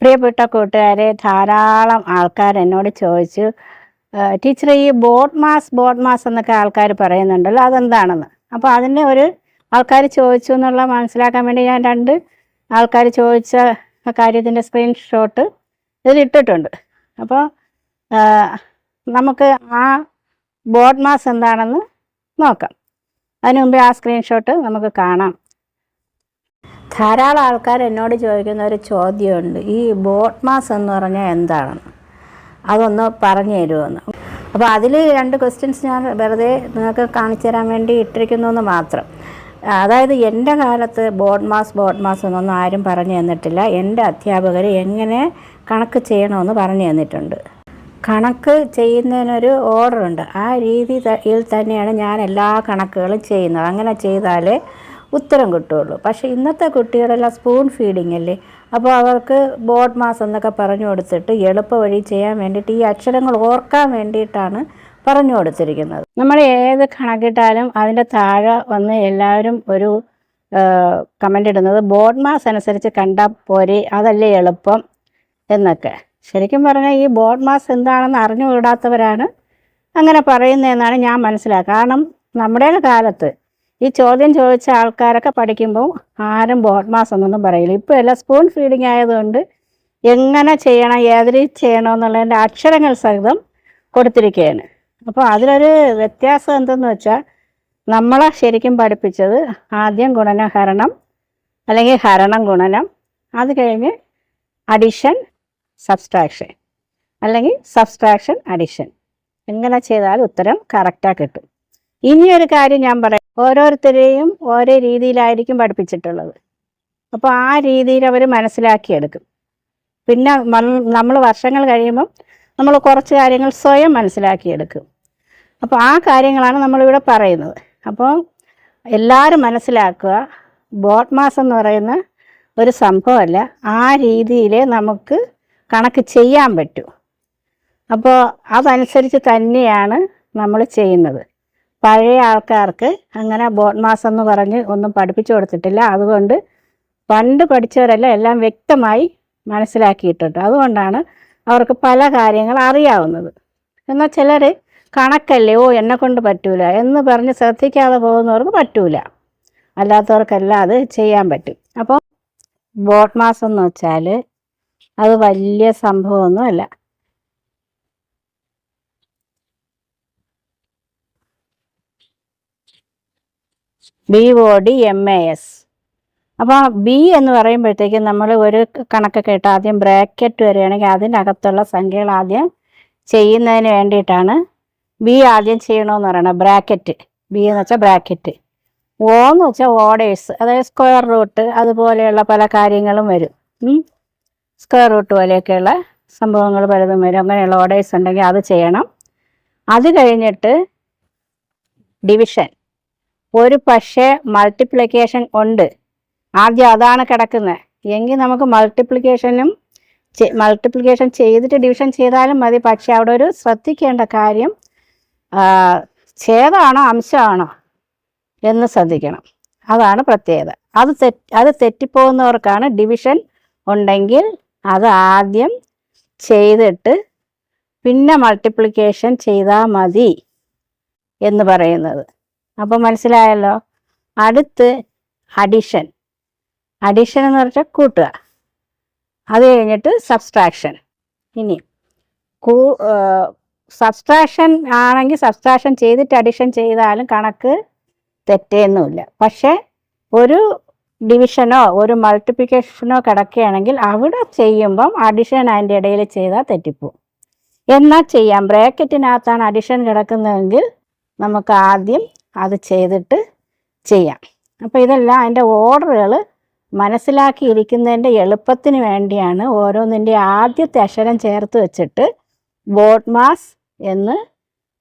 പ്രിയപ്പെട്ട കൂട്ടുകാരെ ധാരാളം ആൾക്കാർ എന്നോട് ചോദിച്ചു ടീച്ചർ ഈ ബോട്ട് മാസ് ബോട്ട് മാസ് എന്നൊക്കെ ആൾക്കാർ പറയുന്നുണ്ടല്ലോ അതെന്താണെന്ന്? അപ്പോൾ അതിനെ ഒരു ആൾക്കാർ ചോദിച്ചു എന്നുള്ള മനസ്സിലാക്കാൻ വേണ്ടി ഞാൻ രണ്ട് ആൾക്കാർ ചോദിച്ച കാര്യത്തിന്റെ സ്ക്രീൻഷോട്ട് ഇതിലിട്ടിട്ടുണ്ട് അപ്പോൾ നമുക്ക് ആ ബോട്ട് മാസ് എന്താണെന്ന് നോക്കാം. അതിനു മുമ്പേ ആ സ്ക്രീൻഷോട്ട് നമുക്ക് കാണാം. ധാരാളം ആൾക്കാർ എന്നോട് ചോദിക്കുന്ന ഒരു ചോദ്യമുണ്ട്. ഈ ബോട്ട് മാസ് എന്ന് പറഞ്ഞാൽ എന്താണെന്ന് അതൊന്ന് പറഞ്ഞു തരുമെന്ന് അപ്പോൾ അതിൽ രണ്ട് ക്വസ്റ്റ്യൻസ് ഞാൻ വെറുതെ നിങ്ങൾക്ക് കാണിച്ചു തരാൻ വേണ്ടി ഇട്ടിരിക്കുന്നു എന്ന് മാത്രം. അതായത് എന്റെ കാലത്ത് ബോഡ് മാസ് ബോഡ് മാസ് എന്നൊന്നും ആരും പറഞ്ഞു തന്നിട്ടില്ല. എന്റെ അധ്യാപകർ എങ്ങനെ കണക്ക് ചെയ്യണമെന്ന് പറഞ്ഞു തന്നിട്ടുണ്ട്. കണക്ക് ചെയ്യുന്നതിനൊരു ഓർഡർ ഉണ്ട്. ആ രീതിയിൽ തന്നെയാണ് ഞാൻ എല്ലാ കണക്കുകളും ചെയ്യുന്നത്. അങ്ങനെ ചെയ്താലേ ഉത്തരം കിട്ടുള്ളൂ പക്ഷേ ഇന്നത്തെ കുട്ടികളെല്ലാം സ്പൂൺ ഫീഡിംഗ് അല്ലേ? അപ്പോൾ അവർക്ക് ബോർഡ് മാസ് എന്നൊക്കെ പറഞ്ഞു കൊടുത്തിട്ട് എളുപ്പ വഴി ചെയ്യാൻ വേണ്ടിയിട്ട് ഈ അക്ഷരങ്ങൾ ഓർക്കാൻ വേണ്ടിയിട്ടാണ് പറഞ്ഞു കൊടുത്തിരിക്കുന്നത്. നമ്മൾ ഏത് കണക്കിട്ടാലും അതിന്റെ താഴെ വന്ന് എല്ലാവരും ഒരു കമന്റ് ഇടുന്നത് ബോർഡ് മാസ് അനുസരിച്ച് കണ്ടാൽ പോരെ അതല്ലേ എളുപ്പം എന്നൊക്കെ. ശരിക്കും പറഞ്ഞാൽ ഈ ബോർഡ് മാസ് എന്താണെന്ന് അറിഞ്ഞുകൂടാത്തവരാണ് അങ്ങനെ പറയുന്നതെന്നാണ് ഞാൻ മനസ്സിലാക്കുക. കാരണം നമ്മുടെ കാലത്ത് ഈ ചോദ്യം ചോദിച്ച ആൾക്കാരൊക്കെ പഠിക്കുമ്പോൾ ആരും ബോട്ട് മാസ് എന്നൊന്നും പറയില്ല. ഇപ്പോൾ എല്ലാം സ്പൂൺ ഫീഡിങ് ആയതുകൊണ്ട് എങ്ങനെ ചെയ്യണം ഏതിൽ ചെയ്യണം എന്നുള്ളതിന്റെ അക്ഷരങ്ങൾ സഹിതം കൊടുത്തിരിക്കുകയാണ്. അപ്പോൾ അതിലൊരു വ്യത്യാസം എന്തെന്ന് വെച്ചാൽ നമ്മളെ ശരിക്കും പഠിപ്പിച്ചത് ആദ്യം ഗുണനം ഹരണം അല്ലെങ്കിൽ ഹരണം ഗുണനം അത് കഴിഞ്ഞ് അഡിഷൻ സബ്സ്ട്രാക്ഷൻ അല്ലെങ്കിൽ സബ്സ്ട്രാക്ഷൻ അഡിഷൻ എങ്ങനെ ചെയ്താൽ ഉത്തരം കറക്റ്റായി കിട്ടും. ഇനിയൊരു കാര്യം ഞാൻ പറയാം. ഓരോരുത്തരെയും ഓരോ രീതിയിലായിരിക്കും പഠിപ്പിച്ചിട്ടുള്ളത്. അപ്പോൾ ആ രീതിയിൽ അവർ മനസ്സിലാക്കിയെടുക്കും. പിന്നെ നമ്മൾ വർഷങ്ങൾ കഴിയുമ്പം നമ്മൾ കുറച്ച് കാര്യങ്ങൾ സ്വയം മനസ്സിലാക്കിയെടുക്കും. അപ്പോൾ ആ കാര്യങ്ങളാണ് നമ്മളിവിടെ പറയുന്നത്. അപ്പോൾ എല്ലാവരും മനസ്സിലാക്കുക ബോട്ട് മാസ് എന്ന് പറയുന്ന ഒരു സംഭവമല്ല ആ രീതിയിൽ നമുക്ക് കണക്ക് ചെയ്യാൻ പറ്റൂ. അപ്പോൾ അതനുസരിച്ച് തന്നെയാണ് നമ്മൾ ചെയ്യുന്നത്. പഴയ ആൾക്കാർക്ക് അങ്ങനെ ബോട്ട് മാസം എന്ന് പറഞ്ഞ് ഒന്നും പഠിപ്പിച്ചു കൊടുത്തിട്ടില്ല. അതുകൊണ്ട് പണ്ട് പഠിച്ചവരെല്ലാം എല്ലാം വ്യക്തമായി മനസ്സിലാക്കിയിട്ടുണ്ട്. അതുകൊണ്ടാണ് അവർക്ക് പല കാര്യങ്ങൾ അറിയാവുന്നത്. എന്നാൽ ചിലർ കണക്കല്ലേ ഓ എന്നെ കൊണ്ട് പറ്റൂല എന്ന് പറഞ്ഞ് ശ്രദ്ധിക്കാതെ പോകുന്നവർക്ക് പറ്റൂല. അല്ലാത്തവർക്കെല്ലാം അത് ചെയ്യാൻ പറ്റും. അപ്പോൾ ബോട്ട് മാസം എന്ന് വെച്ചാൽ അത് വലിയ സംഭവമൊന്നുമല്ല. B O D M A S അപ്പോൾ ബി എന്ന് പറയുമ്പോഴത്തേക്കും നമ്മൾ ഒരു കണക്കൊക്കെ ഇട്ട് ആദ്യം ബ്രാക്കറ്റ് വരികയാണെങ്കിൽ അതിന്റെ അകത്തുള്ള സംഖ്യകൾ ആദ്യം ചെയ്യുന്നതിന് വേണ്ടിയിട്ടാണ് ബി ആദ്യം ചെയ്യണമെന്ന് പറയണത്. ബ്രാക്കറ്റ്. ബി എന്ന് വെച്ചാൽ ബ്രാക്കറ്റ്. ഓ എന്ന് വെച്ചാൽ ഓർഡേഴ്സ് അതായത് സ്ക്വയർ റൂട്ട് അതുപോലെയുള്ള പല കാര്യങ്ങളും വരും. സ്ക്വയർ റൂട്ട് പോലെയൊക്കെയുള്ള സംഭവങ്ങൾ പലതും വരും. അങ്ങനെയുള്ള ഓർഡേഴ്സ് ഉണ്ടെങ്കിൽ അത് ചെയ്യണം. അത് കഴിഞ്ഞിട്ട് ഡിവിഷൻ ഒരു പക്ഷേ മൾട്ടിപ്ലിക്കേഷൻ ഉണ്ട്. ആദ്യം അതാണ് കിടക്കുന്നത് എങ്കിൽ നമുക്ക് മൾട്ടിപ്ലിക്കേഷനും മൾട്ടിപ്ലിക്കേഷൻ ചെയ്തിട്ട് ഡിവിഷൻ ചെയ്താലും മതി. പക്ഷെ അവിടെ ഒരു ശ്രദ്ധിക്കേണ്ട കാര്യം ഛേദമാണോ അംശമാണോ എന്ന് ശ്രദ്ധിക്കണം. അതാണ് പ്രത്യേകത. അത് തെറ്റ് അത് തെറ്റിപ്പോകുന്നവർക്കാണ് ഡിവിഷൻ ഉണ്ടെങ്കിൽ അത് ആദ്യം ചെയ്തിട്ട് പിന്നെ മൾട്ടിപ്ലിക്കേഷൻ ചെയ്താൽ മതി എന്ന് പറയുന്നത്. അപ്പോൾ മനസ്സിലായല്ലോ? അടുത്ത് അഡിഷൻ അഡിഷൻ എന്ന് പറഞ്ഞാൽ കൂട്ടുക. അത് കഴിഞ്ഞിട്ട് സബ്സ്ട്രാക്ഷൻ ഇനി കൂ സബ്സ്ട്രാക്ഷൻ ആണെങ്കിൽ സബ്സ്ട്രാക്ഷൻ ചെയ്തിട്ട് അഡിഷൻ ചെയ്താലും കണക്ക് തെറ്റേന്നുമില്ല. പക്ഷേ ഒരു ഡിവിഷനോ ഒരു മൾട്ടിപ്ലിക്കേഷനോ കിടക്കുകയാണെങ്കിൽ അവിടെ ചെയ്യുമ്പം അഡിഷൻ അതിന്റെ ഇടയിൽ ചെയ്താൽ തെറ്റിപ്പോവും. എന്നാൽ ചെയ്യാം. ബ്രാക്കറ്റിനകത്താണ് അഡിഷൻ കിടക്കുന്നതെങ്കിൽ നമുക്ക് ആദ്യം അത് ചെയ്തിട്ട് ചെയ്യാം. അപ്പോൾ ഇതെല്ലാം അതിന്റെ ഓർഡറുകൾ മനസ്സിലാക്കിയിരിക്കുന്നതിന്റെ എളുപ്പത്തിന് വേണ്ടിയാണ് ഓരോന്നിന്റെ ആദ്യത്തെ അക്ഷരം ചേർത്ത് വെച്ചിട്ട് ബോട്ട് മാസ് എന്ന്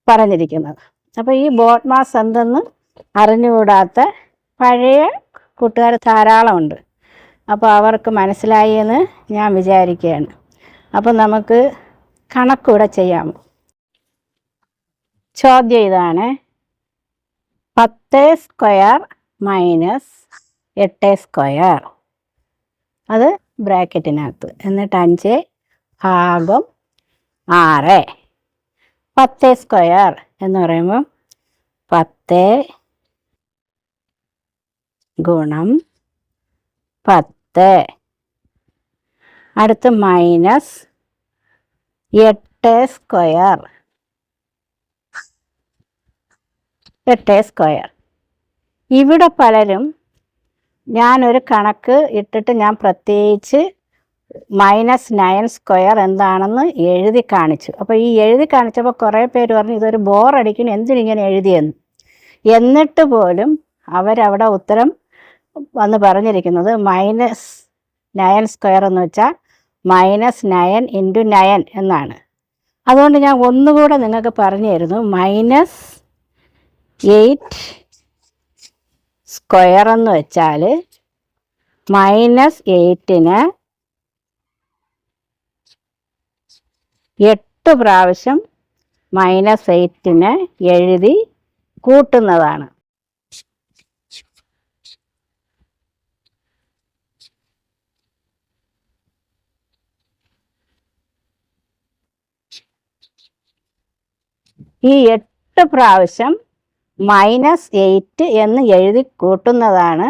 പറഞ്ഞിരിക്കുന്നത്. അപ്പോൾ ഈ ബോട്ട് മാസ് എന്തെന്ന് അറിഞ്ഞുകൂടാത്ത പഴയ കൂട്ടുകാർ ധാരാളമുണ്ട്. അപ്പോൾ അവർക്ക് മനസ്സിലായി എന്ന് ഞാൻ വിചാരിക്കുകയാണ്. അപ്പോൾ നമുക്ക് കണക്കൂടെ ചെയ്യാം. ചോദ്യം ഇതാണ്. പത്ത് സ്ക്വയർ മൈനസ് എട്ട് സ്ക്വയർ. അത് ബ്രാക്കറ്റിനകത്ത്. എന്നിട്ട് അഞ്ച് ഭാഗം ആറ്. പത്ത് സ്ക്വയർ എന്ന് പറയുമ്പം പത്ത് ഗുണം പത്ത്. അടുത്ത് മൈനസ് എട്ട് സ്ക്വയർ. എട്ട് സ്ക്വയർ. ഇവിടെ പലരും ഞാനൊരു കണക്ക് ഇട്ടിട്ട് ഞാൻ പ്രത്യേകിച്ച് മൈനസ് നയൻ സ്ക്വയർ എന്താണെന്ന് എഴുതി കാണിച്ചു. അപ്പോൾ ഈ എഴുതി കാണിച്ചപ്പോൾ കുറേ പേര് പറഞ്ഞു ഇതൊരു ബോറടിക്കുന്നു എന്തിനിങ്ങനെ എഴുതിയെന്ന്? എന്നിട്ട് പോലും അവരവിടെ ഉത്തരം വന്ന് പറഞ്ഞിരിക്കുന്നത് മൈനസ് നയൻ സ്ക്വയർ എന്ന് വെച്ചാൽ മൈനസ് നയൻ ഇന്റു നയൻ എന്നാണ്. അതുകൊണ്ട് ഞാൻ ഒന്നുകൂടെ നിങ്ങൾക്ക് പറഞ്ഞു തരുന്നു. മൈനസ് എയ്റ്റ് സ്ക്വയർ എന്ന് വെച്ചാൽ മൈനസ് എയ്റ്റിന് എട്ട് പ്രാവശ്യം മൈനസ് എയ്റ്റിന് എഴുതി കൂട്ടുന്നതാണ്. ഈ എട്ട് പ്രാവശ്യം മൈനസ് എയ്റ്റ് എന്ന് എഴുതി കൂട്ടുന്നതാണ്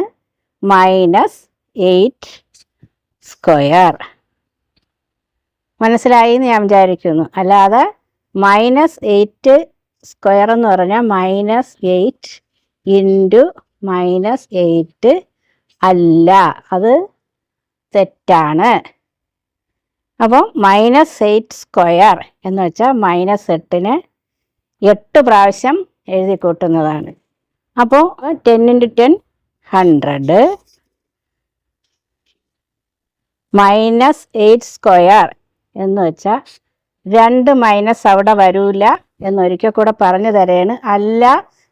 മൈനസ് എയ്റ്റ് സ്ക്വയർ. മനസ്സിലായി എന്ന് ഞാൻ വിചാരിക്കുന്നു. അല്ലാതെ മൈനസ് എയ്റ്റ് സ്ക്വയർ എന്ന് പറഞ്ഞാൽ minus eight into minus eight അല്ല. അത് തെറ്റാണ്. അപ്പോൾ മൈനസ് എയ്റ്റ് സ്ക്വയർ എന്ന് വെച്ചാൽ മൈനസ് എട്ടിന് എട്ട് പ്രാവശ്യം എഴുതി കൂട്ടുന്നതാണ്. അപ്പോൾ ten into ten hundred minus eight square എന്ന് വെച്ചാൽ രണ്ട് മൈനസ് അവിടെ വരൂല എന്നൊരിക്കൽ കൂടെ പറഞ്ഞു തരേണ്. അല്ല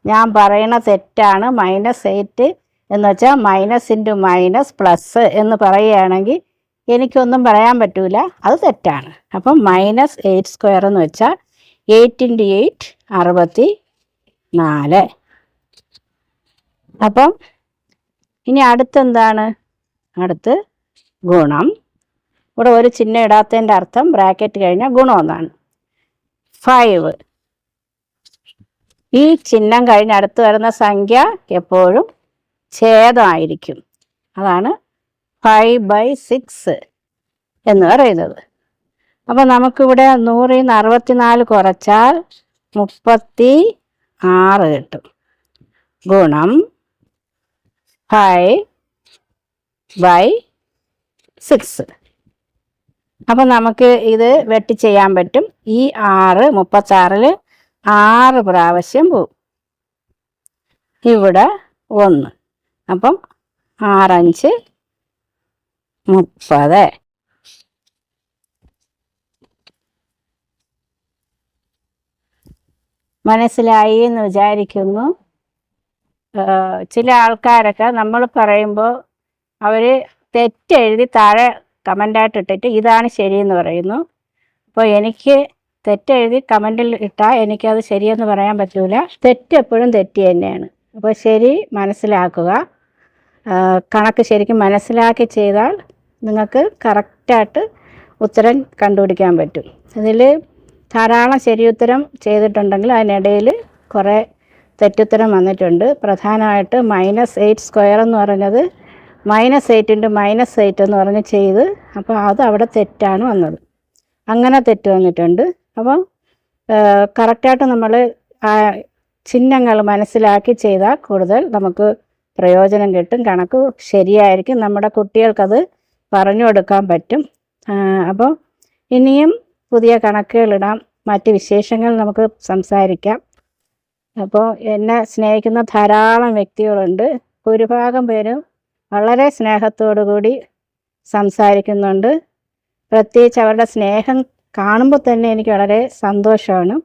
ഞാൻ പറയണ തെറ്റാണ്. മൈനസ് എയ്റ്റ് എന്ന് വെച്ചാൽ മൈനസ് ഇന്റു മൈനസ് പ്ലസ് എന്ന് പറയുകയാണെങ്കിൽ എനിക്കൊന്നും പറയാൻ പറ്റൂല. അത് തെറ്റാണ്. അപ്പം മൈനസ് എയ്റ്റ് സ്ക്വയർ എന്ന് വെച്ചാൽ എയ്റ്റ് ഇന്റു എയ്റ്റ് അറുപത്തി നാല്. അപ്പം ഇനി അടുത്തെന്താണ്? അടുത്ത് ഗുണം. ഇവിടെ ഒരു ചിഹ്നം ഇടാത്തതിന്റെ അർത്ഥം ബ്രാക്കറ്റ് കഴിഞ്ഞാൽ ഗുണം എന്നാണ്. ഫൈവ്. ഈ ചിഹ്നം കഴിഞ്ഞ് അടുത്ത് വരുന്ന സംഖ്യ എപ്പോഴും ഛേദമായിരിക്കും. അതാണ് ഫൈവ് ബൈ സിക്സ് എന്ന് പറയുന്നത്. അപ്പം നമുക്കിവിടെ നൂറിൽ നിന്ന് അറുപത്തിനാല് കുറച്ചാൽ മുപ്പത്തി ആറ് കിട്ടും. ഗുണം ഫൈവ് ബൈ സിക്സ് അപ്പം നമുക്ക് ഇത് വെട്ടി ചെയ്യാൻ പറ്റും. ഈ ആറ് മുപ്പത്താറിൽ ആറ് പ്രാവശ്യം പോവും. ഇവിടെ ഒന്ന്. അപ്പം ആറഞ്ച് മുപ്പത്. മനസ്സിലായി എന്ന് വിചാരിക്കുന്നു. ചില ആൾക്കാരൊക്കെ നമ്മൾ പറയുമ്പോൾ അവർ തെറ്റെഴുതി താഴെ കമന്റായിട്ട് ഇട്ടിട്ട് ഇതാണ് ശരിയെന്ന് പറയുന്നു. അപ്പോൾ എനിക്ക് തെറ്റെഴുതി കമന്റിൽ ഇട്ടാൽ എനിക്കത് ശരിയെന്ന് പറയാൻ പറ്റൂല. തെറ്റെപ്പോഴും തെറ്റ് തന്നെയാണ്. അപ്പോൾ ശരി മനസ്സിലാക്കുക. കണക്ക് ശരിക്കും മനസ്സിലാക്കി ചെയ്താൽ നിങ്ങൾക്ക് കറക്റ്റായിട്ട് ഉത്തരം കണ്ടുപിടിക്കാൻ പറ്റും. ഇതിൽ ധാരാളം ശരിയുത്തരം ചെയ്തിട്ടുണ്ടെങ്കിൽ അതിനിടയിൽ കുറേ തെറ്റുത്തരം വന്നിട്ടുണ്ട്. പ്രധാനമായിട്ട് മൈനസ് എയ്റ്റ് സ്ക്വയർ എന്ന് പറഞ്ഞത് minus eight into minus eight എന്ന് പറഞ്ഞ് ചെയ്ത് അപ്പോൾ അത് അവിടെ തെറ്റാണ് വന്നത്. അങ്ങനെ തെറ്റ് വന്നിട്ടുണ്ട്. അപ്പോൾ കറക്റ്റായിട്ട് നമ്മൾ ചിഹ്നങ്ങൾ മനസ്സിലാക്കി ചെയ്താൽ കൂടുതൽ നമുക്ക് പ്രയോജനം കിട്ടും. കണക്ക് ശരിയായിരിക്കും. നമ്മുടെ കുട്ടികൾക്കത് പറഞ്ഞു കൊടുക്കാൻ പറ്റും. അപ്പോൾ ഇനിയും പുതിയ കണക്കുകളിടാം മറ്റ് വിശേഷങ്ങൾ നമുക്ക് സംസാരിക്കാം. അപ്പോൾ എന്നെ സ്നേഹിക്കുന്ന ധാരാളം വ്യക്തികളുണ്ട്. ഭൂരിഭാഗം പേരും വളരെ സ്നേഹത്തോടു കൂടി സംസാരിക്കുന്നുണ്ട്. പ്രത്യേകിച്ച് അവരുടെ സ്നേഹം കാണുമ്പോൾ തന്നെ എനിക്ക് വളരെ സന്തോഷമാണ്.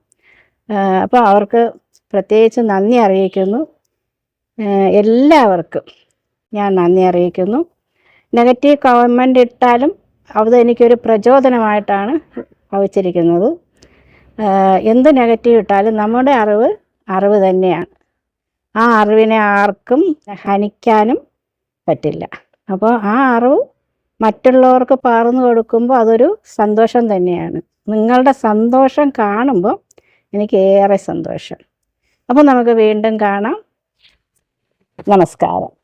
അപ്പോൾ അവർക്ക് പ്രത്യേകിച്ച് നന്ദി അറിയിക്കുന്നു. എല്ലാവർക്കും ഞാൻ നന്ദി അറിയിക്കുന്നു. നെഗറ്റീവ് കമന്റ് ഇട്ടാലും അത് എനിക്കൊരു പ്രചോദനമായിട്ടാണ് ഭവിച്ചിരിക്കുന്നത്. എന്ത് നെഗറ്റീവ് ഇട്ടാലും നമ്മുടെ അറിവ് അറിവ് തന്നെയാണ്. ആ അറിവിനെ ആർക്കും ഹനിക്കാനും പറ്റില്ല. അപ്പോൾ ആ അറിവ് മറ്റുള്ളവർക്ക് പകർന്നു കൊടുക്കുമ്പോൾ അതൊരു സന്തോഷം തന്നെയാണ്. നിങ്ങളുടെ സന്തോഷം കാണുമ്പോൾ എനിക്ക് ഏറെ സന്തോഷം. അപ്പോൾ നമുക്ക് വീണ്ടും കാണാം. നമസ്കാരം.